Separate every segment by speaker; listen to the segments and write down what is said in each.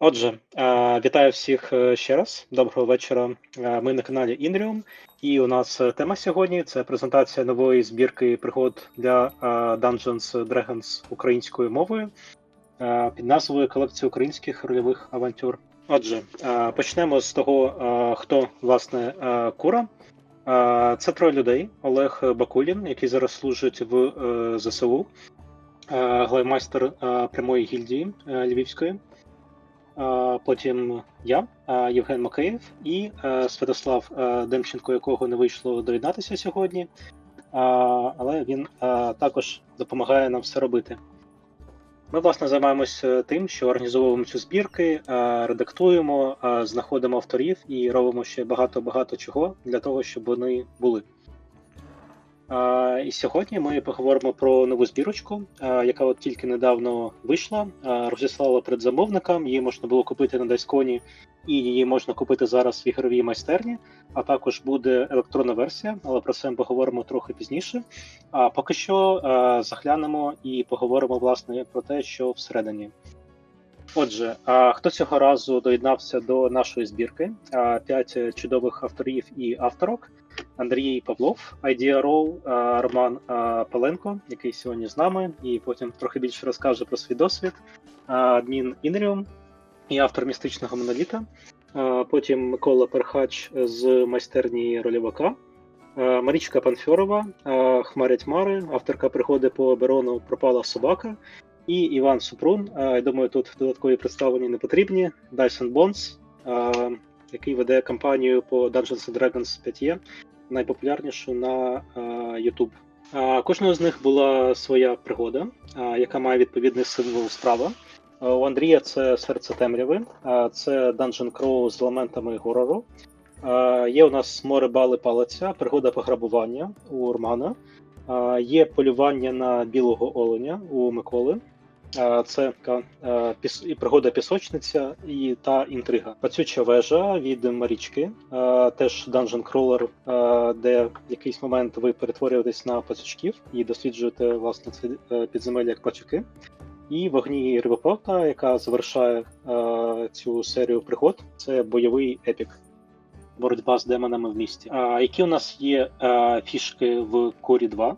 Speaker 1: Отже, е, вітаю всіх е, ще раз. Доброго вечора. Е, Ми на каналі Інріум, і у нас тема сьогодні це презентація нової збірки пригод для Dungeons Dragons українською мовою під назвою Колекція українських рольових авантюр. Отже, почнемо з того, хто власне Кура. Це троє людей: Олег Бакулін, який зараз служить в ЗСУ, е, прямої гільдії Львівської. Потім я, Євген Макеєв і е, Святослав е, Демченко, якого не вийшло доєднатися сьогодні. Але він е, також допомагає нам все робити. Ми, власне, займаємося тим, що організовуємо цю збірки, редактуємо, знаходимо авторів і робимо ще багато-багато чого для того, щоб вони були. І сьогодні ми поговоримо про нову збірочку, яка от тільки недавно вийшла. Е, Розіслала предзамовникам, її можна було купити на Дайсконі, і її можна купити зараз в ігровій майстерні. А також буде електронна версія, але про це ми поговоримо трохи пізніше. А поки що заглянемо і поговоримо власне про те, що всередині. Отже, а хто цього разу доєднався до нашої збірки? П'ять чудових авторів і авторок. Андрій Павлов, Idea Roll, Роман Паленко, який сьогодні з нами, і потім трохи більше розкаже про свій досвід. Адмін Інріум і автор містичного моноліта. Потім Микола Перхач з майстерні рольовика. а, Марічка Панфьорова, Хмаря Тьмари, авторка пригоди по оборону Пропала собака. І Іван Супрун. Я думаю, тут додаткові представлення не потрібні. Dyson Bonds, який веде кампанію по Dungeons and Dragons 5 найпопулярнішу на а, YouTube. Кожного з них була своя пригода, яка має відповідний символ справа. У Андрія це серце темряви, це Dungeon Crawl з елементами горору. Є у нас море бали палиця, пригода пограбування у Романа. А, Є полювання на білого оленя у Миколи. А, Це е, і пригода пісочниця і та інтрига. Пацюча вежа від Марічки, е, теж Crawler, е, де в якийсь момент ви перетворюєтесь на пацючків і досліджуєте власне це е, підземелля як пацюки. І вогні рибоплавта, яка завершає е, цю серію пригод. Це бойовий епік. Боротьба з демонами в місті. А, які у нас є е, фішки в Корі 2?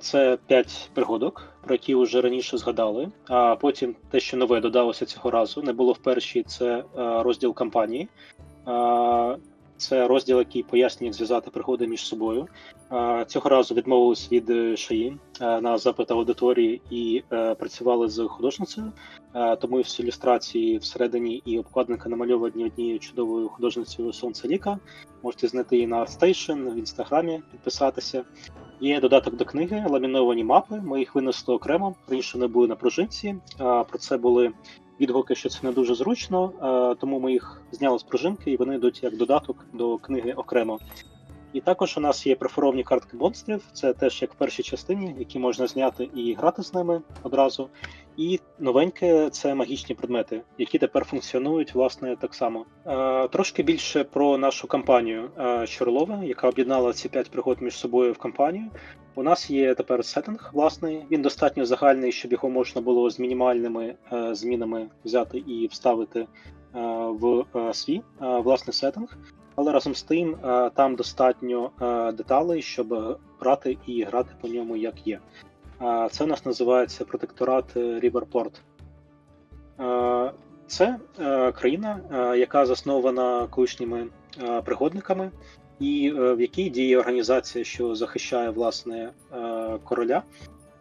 Speaker 1: Це 5 пригодок, про які вже раніше згадали. А потім те, що нове додалося цього разу, не було в першій. Це розділ кампанії. Це розділ, який пояснює, зв'язати пригоди між собою. Цього разу відмовились від шаї е, на запит аудиторії і е, працювали з художницею. Е, Тому всі ілюстрації всередині і обкладинка намальовані однією чудовою художницею Сонце Ліка. Можете знайти її на ArtStation, в інстаграмі, підписатися. Є додаток до книги, ламіновані мапи. Ми їх винесли окремо. Раніше вони були на пружинці. А, Про це були відгуки, що це не дуже зручно, а, тому ми їх зняли з пружинки і вони йдуть як додаток до книги окремо. І також у нас є преферовні картки монстрів. Це теж як в першій частині, які можна зняти і грати з ними одразу. І новеньке це магічні предмети, які тепер функціонують власне так само. Е, трошки більше про нашу кампанію е, Чорлова, яка об'єднала ці п'ять пригод між собою в кампанію. У нас є тепер сеттинг власний. Він достатньо загальний, щоб його можна було з мінімальними е, змінами взяти і вставити е, в е, свій е, власний сеттинг. Але разом з тим е, там достатньо е, деталей, щоб брати і грати по ньому як є. Е, Це у нас називається протекторат Ріверпорт. Це країна, яка заснована колишніми пригодниками, і в якій діє організація, що захищає власне короля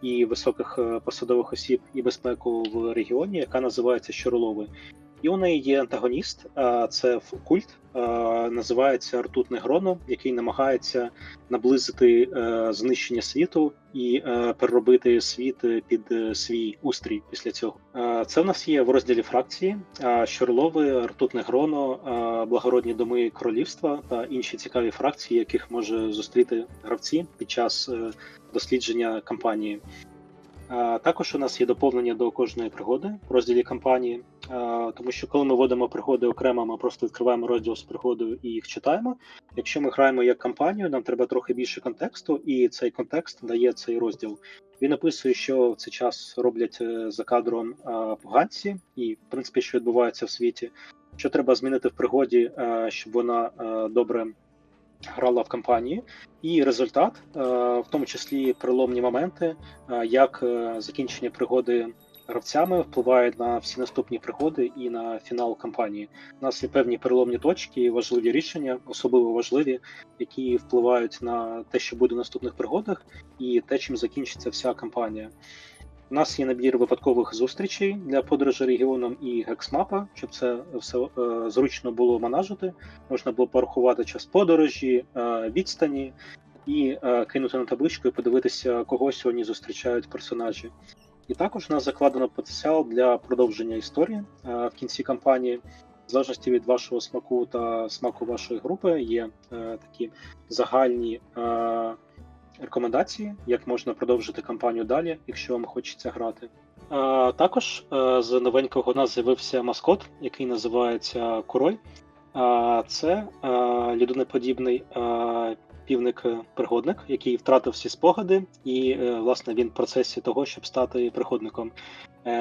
Speaker 1: і високих посадових осіб і безпеку в регіоні, яка називається Щоролови. У неї є антагоніст, це культ, називається Ртутне Гроно, який намагається наблизити е, знищення світу і е, переробити світ під е, свій устрій після цього. Це в нас є в розділі фракції Щорлови, Ртутне Гроно, благородні доми королівства та інші цікаві фракції, яких може зустріти гравці під час дослідження кампанії. Також у нас є доповнення до кожної пригоди в розділі кампанії. Тому що коли ми вводимо пригоди окремо, ми просто відкриваємо розділ з пригодою і їх читаємо. Якщо ми граємо як кампанію, нам треба трохи більше контексту, і цей контекст дає цей розділ. Він описує, що в цей час роблять е, за кадром поганці, і в принципі, що відбувається в світі. Що треба змінити в пригоді, е, щоб вона е, добре грала в кампанії, і результат, е, в тому числі переломні моменти, е, як е, закінчення пригоди гравцями впливає на всі наступні пригоди і на фінал кампанії. У нас є певні переломні точки, важливі рішення, особливо важливі, які впливають на те, що буде в наступних пригодах, і те, чим закінчиться вся кампанія. У нас є набір випадкових зустрічей для подорожі регіоном і гексмапа, щоб це все е, зручно було манажити. Можна було порахувати час подорожі, е, відстані і е, кинути на табличку і подивитися, кого сьогодні зустрічають персонажі. І також у нас закладено потенціал для продовження історії е, в кінці кампанії. В залежності від вашого смаку та смаку вашої групи є е, такі загальні е, рекомендації, як можна продовжити кампанію далі, якщо вам хочеться грати. Е, також е, з новенького у нас з'явився маскот, який називається Курой. Е, це е, людиноподібний е, півник-пригодник, який втратив всі спогади, і власне він в процесі того, щоб стати пригодником.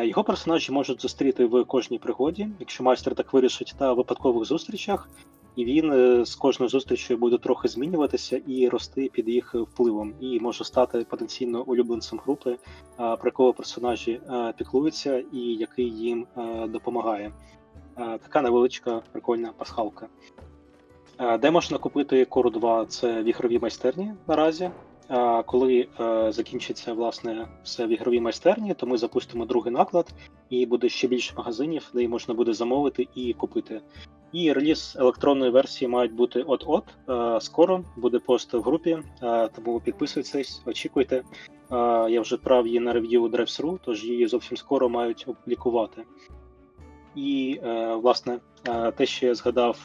Speaker 1: Його персонажі можуть зустріти в кожній пригоді, якщо майстер так вирішить, та випадкових зустрічах, і він е, з кожною зустрічю буде трохи змінюватися і рости під їх впливом, і може стати потенційно улюбленцем групи, про якого персонажі е, піклуються і який їм е, допомагає. Така невеличка прикольна пасхалка. Де можна купити Кору 2? Це в ігровій майстерні наразі. Коли закінчиться власне все в ігровій майстерні, то ми запустимо другий наклад, і буде ще більше магазинів, де можна буде замовити і купити. І реліз електронної версії мають бути от-от. Е, Скоро буде пост в групі, е, тому підписуйтесь, очікуйте. Е, Я вже прав її на рев'ю Drive-Thru, тож її зовсім скоро мають опублікувати. І, власне, те, що я згадав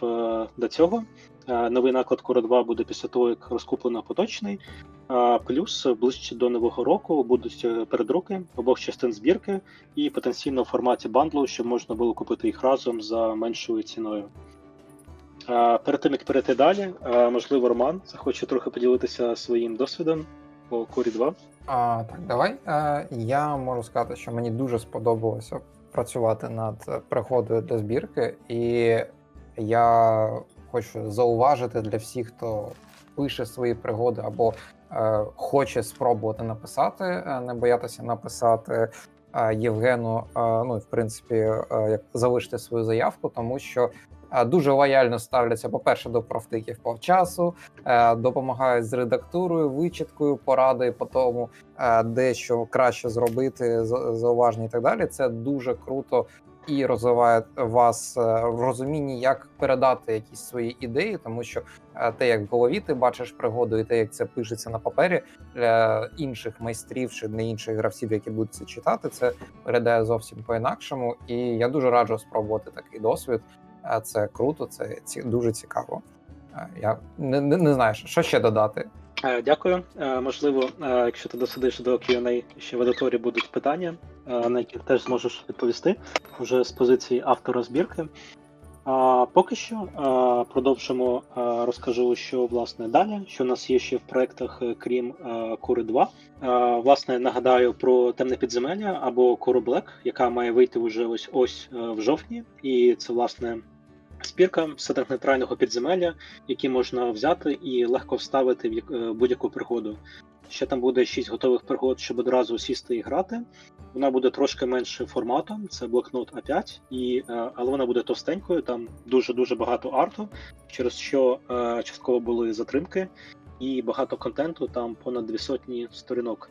Speaker 1: до цього, новий наклад Core 2 буде після того, як розкуплено поточний. Е, Плюс ближче до нового року будуть е, передруки обох частин збірки і потенційно в форматі бандлу, щоб можна було купити їх разом за меншою ціною. Е, Перед тим як перейти далі, е, можливо, Роман захоче трохи поділитися своїм досвідом по Core 2.
Speaker 2: А, так, давай. Е, я можу сказати, що мені дуже сподобалося працювати над е, пригодою для збірки, і я хочу зауважити для всіх, хто пише свої пригоди або е, хоче спробувати написати, е, не боятися написати е, Євгену. Е, ну в принципі, е, як залишити свою заявку, тому що. е, Дуже лояльно ставляться, по-перше, до профтиків по часу, е, допомагають з редактурою, вичіткою, порадою по тому, де що краще зробити, за- зауваження і так далі. Це дуже круто і розвиває вас е, в розумінні, як передати якісь свої ідеї, тому що е, те, як в голові ти бачиш пригоду, і те, як це пишеться на папері для інших майстрів чи для інших гравців, які будуть це читати, це виглядає зовсім по-інакшому. І я дуже раджу спробувати такий досвід. Е, Це круто, це ці- дуже цікаво. Я не, не, не знаю, що ще додати.
Speaker 1: Дякую. Можливо, якщо ти досидиш до Q&A, ще в аудиторії будуть питання, на які теж зможеш відповісти вже з позиції автора збірки. А поки що е, продовжимо. е, Розкажу, що власне далі, що у нас є ще в проектах, е, крім е, Кури 2. Е, Власне, нагадаю про темне підземелля або Кору Блек, яка має вийти вже ось ось е, в жовтні, і це власне. Спірка сетинг нейтрального підземелля, які можна взяти і легко вставити в е, будь-яку пригоду. Ще там буде 6 готових пригод, щоб одразу сісти і грати. Вона буде трошки менше форматом, це блокнот А5, і, е, але вона буде товстенькою, там дуже-дуже багато арту, через що е, частково були затримки, і багато контенту, там понад дві сотні сторінок.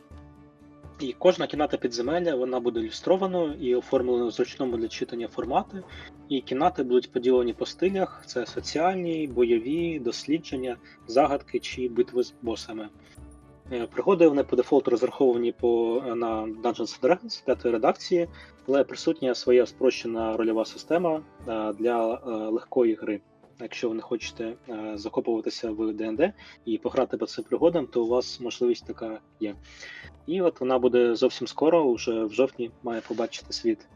Speaker 1: І кожна кімната підземелля вона буде ілюстрованою і оформлена в зручному для читання формати. І кімнати будуть поділені по стилях: це соціальні, бойові, дослідження, загадки чи битви з босами. Е, Пригоди вони по дефолту розраховані по, на Dungeons Dragons п'ятої редакції, але присутня своя спрощена рольова система е, для е, легкої гри. Якщо ви не хочете е, закопуватися в ДНД і пограти по цим пригодам, то у вас можливість така є. І от вона буде зовсім скоро, уже в жовтні має побачити світ.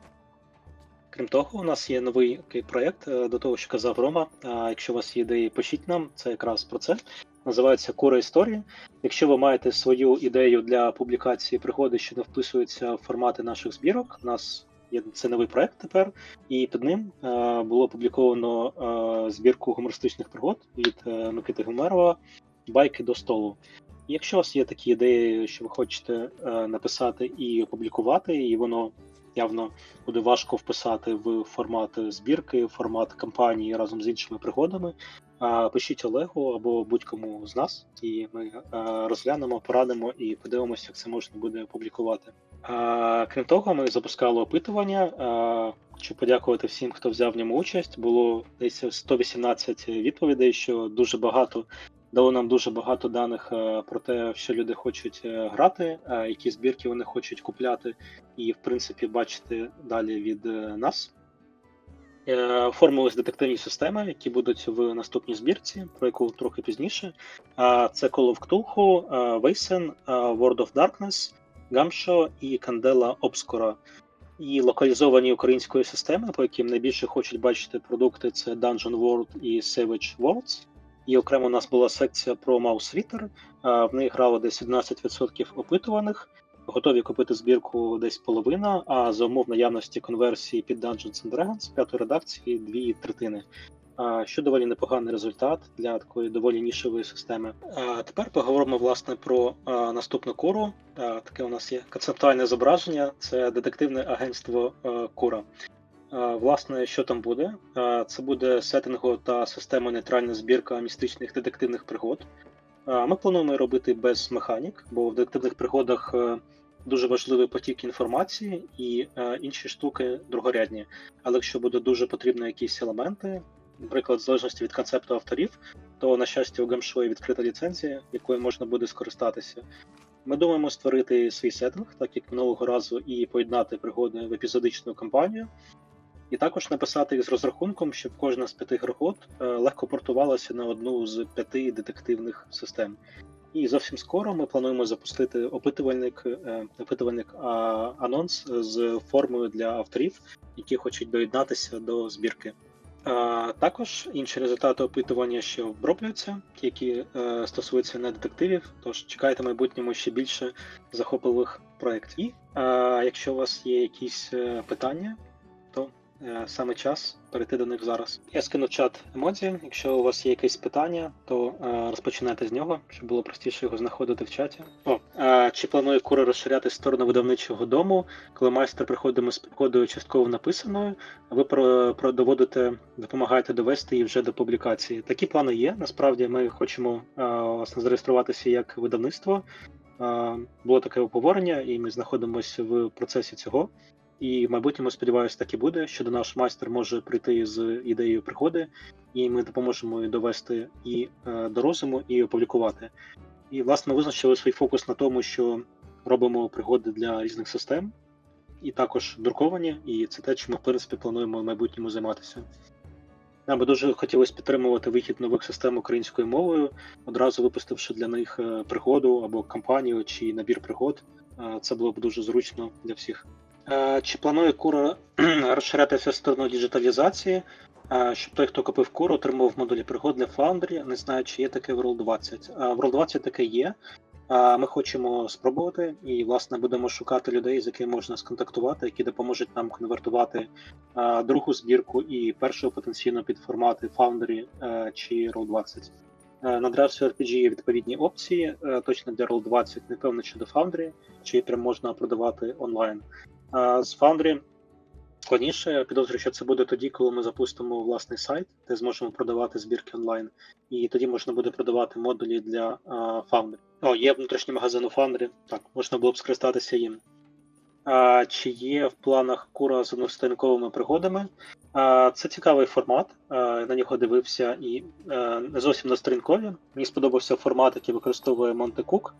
Speaker 1: Крім того, у нас є новий проєкт е, до того, що казав Рома. Якщо у вас є ідеї, пишіть нам. Це якраз про це. Називається Кура історії. Якщо ви маєте свою ідею для публікації пригоди, що не вписуються в формати наших збірок, у нас є це новий проект тепер, і під ним е, було опубліковано е, збірку гумористичних пригод від е, Микити Гумерова Байки до столу. Якщо у вас є такі ідеї, що ви хочете е, написати і опублікувати, і воно явно буде важко вписати в формат збірки, формат кампанії разом з іншими пригодами. Пишіть Олегу або будь-кому з нас, і ми е, розглянемо, порадимо і подивимося, як це можна буде опублікувати. Крім того, ми запускали опитування. Хочу подякувати всім, хто взяв в ньому участь. Було десь 118 відповідей, що дуже багато дало нам дуже багато даних е, про те, що люди хочуть е, грати, е, які збірки вони хочуть купляти, і в принципі бачити далі від нас. Оформились детективні системи, які будуть в наступній збірці, про яку трохи пізніше. Це Call of Cthulhu, е, World of Darkness, Gumshoe і Candela Obscura. І локалізовані української системи, по яким найбільше хочуть бачити продукти, це Dungeon World і Savage Worlds. І окремо у нас була секція про. А, В неї грало десь 11% опитуваних. Готові купити збірку десь половина, а за умов наявності конверсії під Dungeons and Dragons п'ятої редакції дві третини. Що доволі непоганий результат для такої доволі нішевої системи. А тепер поговоримо власне про наступну куру. А, Таке у нас є концептуальне зображення. Це детективне агентство а, Кура. А, Власне, що там буде? Це буде сеттингу та система нейтральна збірка містичних детективних пригод. Ми плануємо робити без механік, бо в детективних пригодах е, дуже важливий потік інформації і е, інші штуки другорядні. Але якщо буде дуже потрібні якісь елементи, наприклад, в залежності від концепту авторів, то на щастя у Гамшо є відкрита ліцензія, якою можна буде скористатися. Ми думаємо створити свій сеттинг, так як минулого разу, і поєднати пригоди в епізодичну кампанію. І також написати їх з розрахунком, щоб кожна з п'яти пригод е, легко портувалася на одну з п'яти детективних систем. І зовсім скоро ми плануємо запустити опитувальник, е, опитувальник анонс з формою для авторів, які хочуть доєднатися до збірки. Також інші результати опитування ще обробляються, які е, стосуються не детективів. Тож чекайте в майбутньому ще більше захопливих проєктів. І якщо у вас є якісь питання, саме час перейти до них зараз. Я скину чат емодзі. Якщо у вас є якесь питання, то е, розпочинайте з нього, щоб було простіше його знаходити в чаті. О, е, чи планує кура розширяти сторону видавничого дому, коли майстер приходимо з пригодою частково написаною, ви доводите, допомагаєте довести її вже до публікації. Такі плани є. Насправді ми хочемо е, власне зареєструватися як видавництво. Е, було таке обговорення, і ми знаходимося в процесі цього. І в майбутньому, сподіваюся, так і буде, що до наш майстер може прийти з ідеєю пригоди, і ми допоможемо її довести і е, до розуму, і опублікувати. І, власне, визначили свій фокус на тому, що робимо пригоди для різних систем, і також друковані, і це те, чим ми, в принципі, плануємо в майбутньому займатися. Нам би дуже хотілося підтримувати вихід нових систем українською мовою, одразу випустивши для них е, пригоду або кампанію чи набір пригод. Е, Це було б дуже зручно для всіх. Е, Чи планує Кура розширятися в сторону діджиталізації, е, щоб той, хто купив Куру, отримав модулі пригод для Foundry? Не знаю, чи є таке в World 20. Е, В World 20 таке є. Ми хочемо спробувати і, власне, будемо шукати людей, з якими можна сконтактувати, які допоможуть нам конвертувати другу збірку і першу потенційно під формати Foundry чи Roll 20. Е, На Draft RPG є відповідні опції, точно для Roll 20, не певно, чи до Foundry, чи прям можна продавати онлайн. З Foundry складніше. Підозрюю, що це буде тоді, коли ми запустимо власний сайт, де зможемо продавати збірки онлайн. І тоді можна буде продавати модулі для Foundry. О, є внутрішній магазин у Foundry, так, можна було б скористатися їм. А, чи є в планах кура з односторінковими пригодами? А, це цікавий формат. А, на нього дивився і а, не зовсім на сторінкові. Мені сподобався формат, який використовує Monte Cook.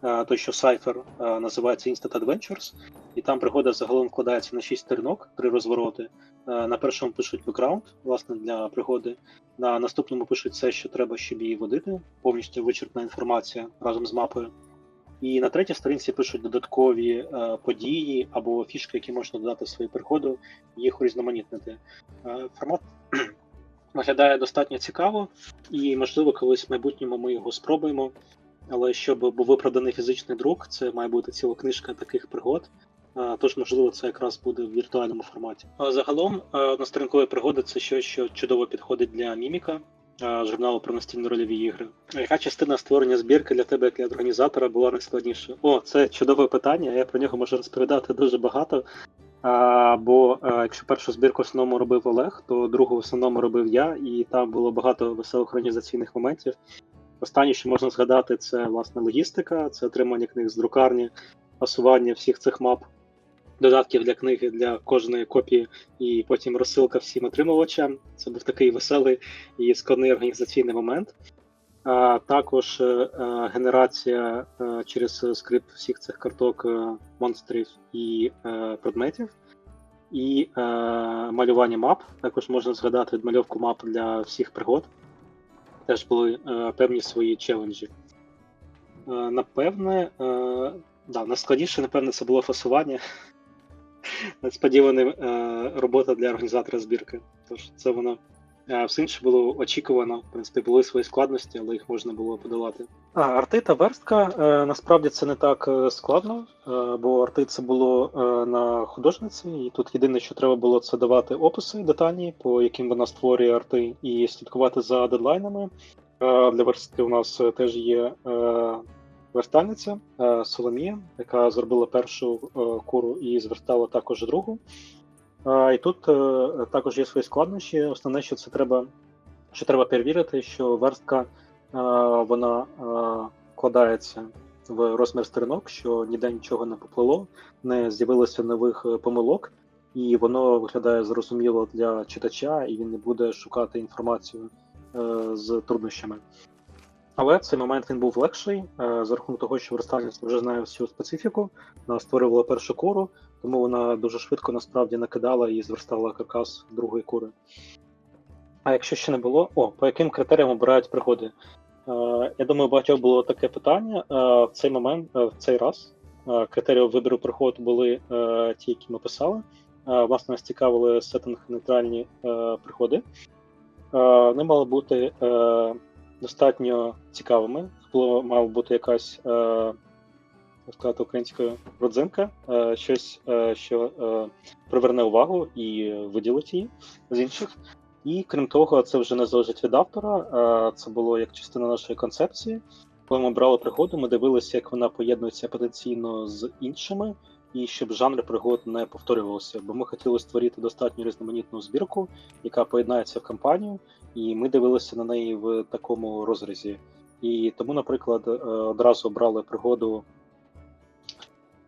Speaker 1: А, той, що Cypher називається Instant Adventures, і там пригода загалом вкладається на 6 сторінок, три розвороти. Е, На першому пишуть бекграунд, власне, для пригоди. На наступному пишуть все, що треба, щоб її водити, повністю вичерпна інформація разом з мапою. І на третій сторінці пишуть додаткові е, події або фішки, які можна додати в свої приходи, їх урізноманітнити. Е, формат виглядає достатньо цікаво, і можливо, колись в майбутньому ми його спробуємо. Але щоб був виправданий фізичний друк, це має бути ціла книжка таких пригод. Тож, можливо, це якраз буде в віртуальному форматі. А загалом, насторінкові пригоди це щось, що чудово підходить для міміка, журналу про настільні рольові ігри. Яка частина створення збірки для тебе, як для організатора, була найскладніша? О, це чудове питання. Я про нього можу розповідати дуже багато. А, бо а, якщо першу збірку в основному робив Олег, то другу в основному робив я, і там було багато веселих організаційних моментів. Останнє, що можна згадати, це власне логістика, це отримання книг з друкарні, пасування всіх цих мап, додатків для книги для кожної копії, і потім розсилка всім отримувачам. Це був такий веселий і складний організаційний момент. А також е, е, генерація е, через скрипт всіх цих карток монстрів і е, предметів, і малювання мап. Також можна згадати відмальовку мап для всіх пригод. Теж були е, певні свої челенджі. Е, напевне, е, да, найскладніше, напевне, це було фасування. Несподівана е, робота для організатора збірки. Тож це воно Все інше було очікувано. В принципі, були свої складності, але їх можна було подолати. А, арти та верстка е, насправді це не так е, складно, е, бо арти це було е, на художниці, і тут єдине, що треба було це давати описи детальні, по яким вона створює арти, і слідкувати за дедлайнами. Е, Для верстки у нас е, теж є е, верстальниця е, Соломія, яка зробила першу е, куру і зверстала також другу. І тут е, також є свої складнощі. Основне, що це треба, що треба перевірити, що верстка е, вона е, вкладається в розмір сторінок, що ніде нічого не поплило, не з'явилося нових е, помилок, і воно виглядає зрозуміло для читача, і він не буде шукати інформацію е, з труднощами. Але цей момент він був легший е, за рахунок того, що верстальниця вже знає всю специфіку, вона створювала першу кору, тому вона дуже швидко насправді накидала і зверстала каркас другої кури. А якщо ще не було, о, по яким критеріям обирають пригоди? Е, я думаю, багатьох було таке питання. Е, в цей момент, е, в цей раз, критерії вибору пригод були ті, які ми писали. Власне, нас цікавили сеттинг нейтральні пригоди. Е, вони мали бути достатньо цікавими. Мала бути якась. Як сказати українською родзинка, е, щось, е, що е, приверне увагу і виділить її з інших. І крім того, це вже не залежить від автора. Це було як частина нашої концепції. Коли ми брали пригоду, ми дивилися, як вона поєднується потенційно з іншими, і щоб жанр пригод не повторювався. Бо ми хотіли створити достатньо різноманітну збірку, яка поєднається в кампанію, і ми дивилися на неї в такому розрізі. І тому, наприклад, одразу брали пригоду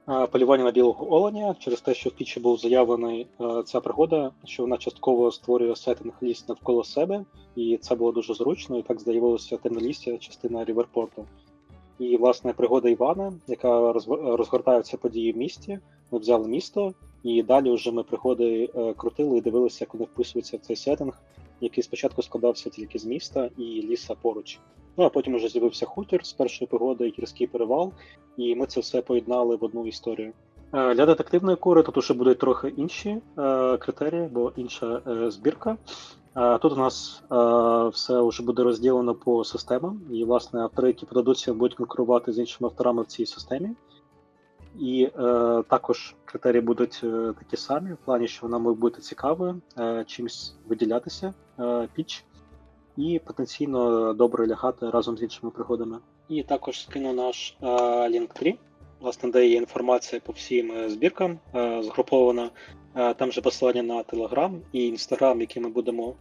Speaker 1: полювання на білого оленя через те, що в пічі був заявлений е, ця пригода, що вона частково створює сеттинг ліс навколо себе, і це було дуже зручно. І так з'явилося темнолісся, частина ріверпорту. І власне пригода Івана, яка розгортаються події в місті. Ми взяли місто, і далі вже ми пригоди е, крутили і дивилися, як вони вписуються в цей сеттинг, який спочатку складався тільки з міста і ліса поруч. Ну а потім вже з'явився хутір з першої пригоди, гірський перевал, і ми це все поєднали в одну історію. Е, Для детективної кури тут уже будуть трохи інші е, критерії, бо інша е, збірка. Е, Тут у нас все вже буде розділено по системам, і власне автори, які подадуться, будуть конкурувати з іншими авторами в цій системі. І е, також критерії будуть е, такі самі, в плані, що вона має бути цікавою, е, чимось виділятися е, піч, і потенційно добре лягати разом з іншими пригодами. І також скину наш е, Linktree, власне, де є інформація по всім е, збіркам згрупована. Там же посилання на Telegram і Instagram, які ми будемо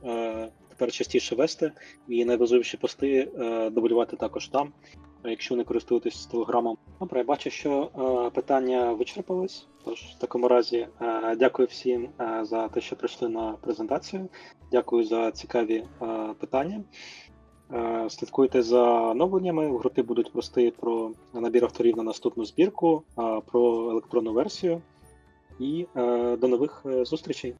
Speaker 1: тепер частіше вести, і найважливіші пости дублювати також там, якщо не користуєтесь телеграмом. Добре, я бачу, що е, питання вичерпались. Тож в такому разі е, дякую всім е, за те, що прийшли на презентацію. Дякую за цікаві е, питання. Е, Слідкуйте за оновленнями. В групі будуть пости про набір авторів на наступну збірку, е, про електронну версію. І до нових зустрічей.